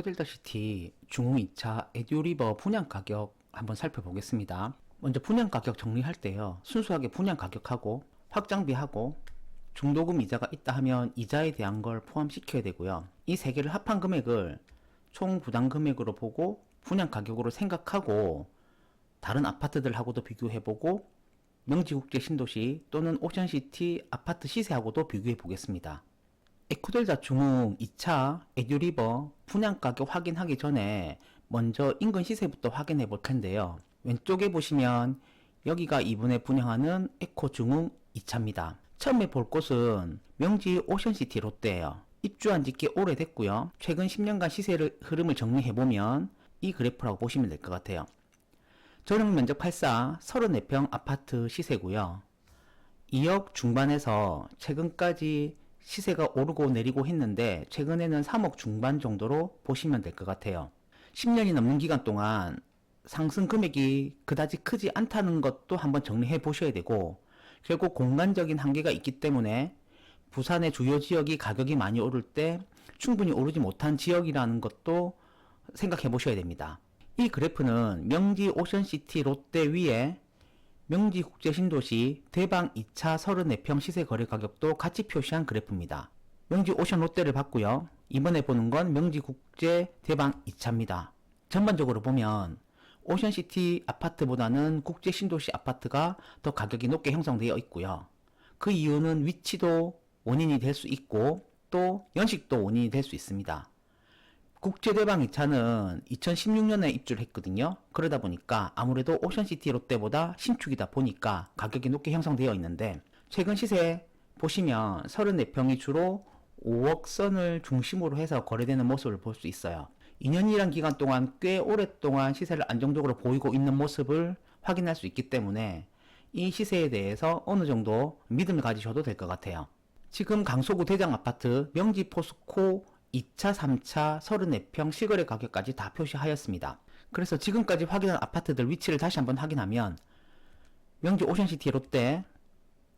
에코델타시티 중흥 2차 에듀리버 분양 가격 한번 살펴보겠습니다. 먼저 분양 가격 정리할 때요. 순수하게 분양 가격하고 확장비하고 중도금 이자가 있다 하면 이자에 대한 걸 포함시켜야 되고요. 이 세 개를 합한 금액을 총 부담 금액으로 보고 분양 가격으로 생각하고 다른 아파트들하고도 비교해보고 명지국제 신도시 또는 오션시티 아파트 시세하고도 비교해 보겠습니다. 에코델자 중흥 2차 에듀리버 분양 가격 확인하기 전에 먼저 인근 시세부터 확인해 볼 텐데요. 왼쪽에 보시면 여기가 이번에 분양하는 에코 중흥 2차입니다. 처음에 볼 곳은 명지 오션시티 롯데예요. 입주한 지 꽤 오래됐고요. 최근 10년간 시세 흐름을 정리해 보면 이 그래프라고 보시면 될 것 같아요. 저렴 면적 84 34평 아파트 시세고요. 2억 중반에서 최근까지 시세가 오르고 내리고 했는데 최근에는 3억 중반 정도로 보시면 될 것 같아요. 10년이 넘는 기간 동안 상승 금액이 그다지 크지 않다는 것도 한번 정리해 보셔야 되고 결국 공간적인 한계가 있기 때문에 부산의 주요 지역이 가격이 많이 오를 때 충분히 오르지 못한 지역이라는 것도 생각해 보셔야 됩니다. 이 그래프는 명지 오션시티 롯데 위에 명지 국제신도시 대방 2차 34평 시세 거래 가격도 같이 표시한 그래프입니다. 명지 오션 롯데를 봤고요. 이번에 보는 건 명지 국제 대방 2차입니다. 전반적으로 보면 오션시티 아파트보다는 국제신도시 아파트가 더 가격이 높게 형성되어 있고요. 그 이유는 위치도 원인이 될 수 있고 또 연식도 원인이 될 수 있습니다. 국제대방 2차는 2016년에 입주를 했거든요. 그러다 보니까 아무래도 오션시티 롯데보다 신축이다 보니까 가격이 높게 형성되어 있는데 최근 시세 보시면 34평이 주로 5억 선을 중심으로 해서 거래되는 모습을 볼 수 있어요. 2년이란 기간 동안 꽤 오랫동안 시세를 안정적으로 보이고 있는 모습을 확인할 수 있기 때문에 이 시세에 대해서 어느 정도 믿음을 가지셔도 될 것 같아요. 지금 강서구 대장 아파트 명지 포스코 2차, 3차 34평 실거래 가격까지 다 표시하였습니다. 그래서 지금까지 확인한 아파트들 위치를 다시 한번 확인하면 명지 오션시티 롯데,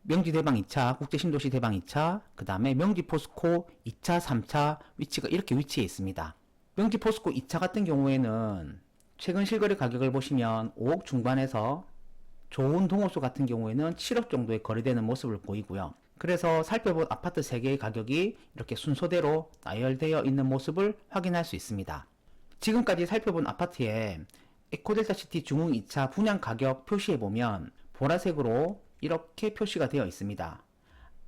명지 대방 2차, 국제신도시 대방 2차, 그 다음에 명지 포스코 2차, 3차 위치가 이렇게 위치해 있습니다. 명지 포스코 2차 같은 경우에는 최근 실거래 가격을 보시면 5억 중반에서 좋은 동호수 같은 경우에는 7억 정도에 거래되는 모습을 보이고요. 그래서 살펴본 아파트 3개의 가격이 이렇게 순서대로 나열되어 있는 모습을 확인할 수 있습니다. 지금까지 살펴본 아파트에 에코델타시티 중흥 2차 분양 가격 표시해보면 보라색으로 이렇게 표시가 되어 있습니다.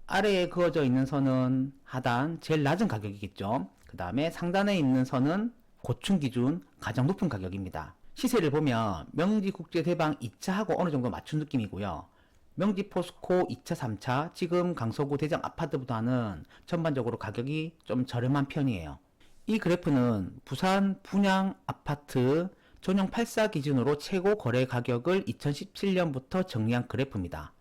아래에 그어져 있는 선은 하단 제일 낮은 가격이겠죠. 그 다음에 상단에 있는 선은 고층 기준 가장 높은 가격입니다. 시세를 보면 명지국제대방 2차하고 어느 정도 맞춘 느낌이고요. 명지 포스코 2차, 3차 지금 강서구 대장 아파트보다는 전반적으로 가격이 좀 저렴한 편이에요. 이 그래프는 부산 분양 아파트 전용 84 기준으로 최고 거래 가격을 2017년부터 정리한 그래프입니다.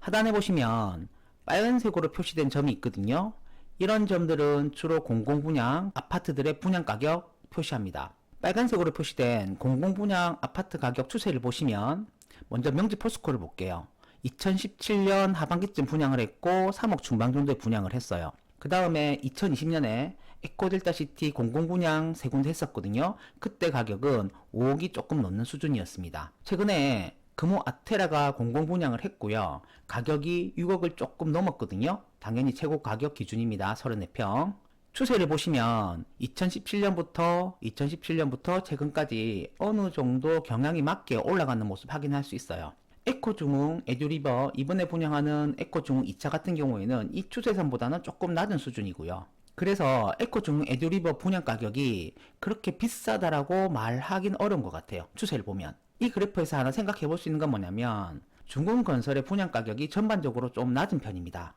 하단에 보시면 빨간색으로 표시된 점이 있거든요. 이런 점들은 주로 공공분양 아파트들의 분양 가격 표시합니다. 빨간색으로 표시된 공공분양 아파트 가격 추세를 보시면 먼저 명지 포스코를 볼게요. 2017년 하반기쯤 분양을 했고 3억 중반 정도에 분양을 했어요. 그 다음에 2020년에 에코델타시티 공공분양 세 군데 했었거든요. 그때 가격은 5억이 조금 넘는 수준이었습니다. 최근에 금호 아테라가 공공분양을 했고요. 가격이 6억을 조금 넘었거든요. 당연히 최고 가격 기준입니다. 34평. 추세를 보시면 2017년부터 2017년부터 최근까지 어느 정도 경향이 맞게 올라가는 모습 확인할 수 있어요. 에코중흥 에듀리버 이번에 분양하는 에코중흥 2차 같은 경우에는 이 추세선보다는 조금 낮은 수준이고요. 그래서 에코중흥 에듀리버 분양 가격이 그렇게 비싸다라고 말하긴 어려운 것 같아요. 추세를 보면. 이 그래프에서 하나 생각해 볼 수 있는 건 뭐냐면 중공건설의 분양 가격이 전반적으로 좀 낮은 편입니다.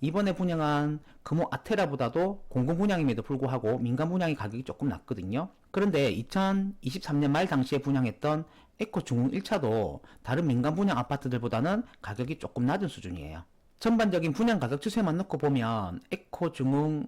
이번에 분양한 금호 아테라보다도 공공 분양임에도 불구하고 민간 분양의 가격이 조금 낮거든요. 그런데 2023년 말 당시에 분양했던 에코 중흥 1차도 다른 민간 분양 아파트들보다는 가격이 조금 낮은 수준이에요. 전반적인 분양 가격 추세만 놓고 보면 에코 중흥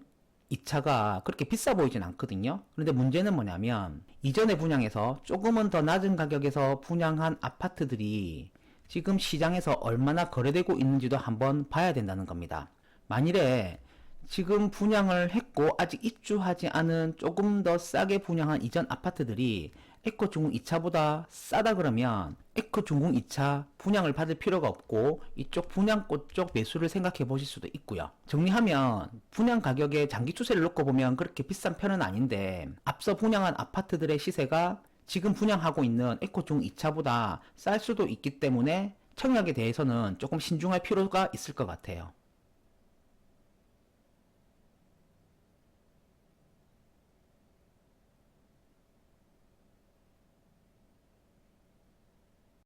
2차가 그렇게 비싸 보이진 않거든요. 그런데 문제는 뭐냐면 이전에 분양해서 조금은 더 낮은 가격에서 분양한 아파트들이 지금 시장에서 얼마나 거래되고 있는지도 한번 봐야 된다는 겁니다. 만일에 지금 분양을 했고 아직 입주하지 않은 조금 더 싸게 분양한 이전 아파트들이 에코 중공 2차보다 싸다 그러면 에코 중공 2차 분양을 받을 필요가 없고 이쪽 분양꽃 쪽 매수를 생각해 보실 수도 있고요. 정리하면 분양 가격의 장기 추세를 놓고 보면 그렇게 비싼 편은 아닌데 앞서 분양한 아파트들의 시세가 지금 분양하고 있는 에코 중공 2차보다 쌀 수도 있기 때문에 청약에 대해서는 조금 신중할 필요가 있을 것 같아요.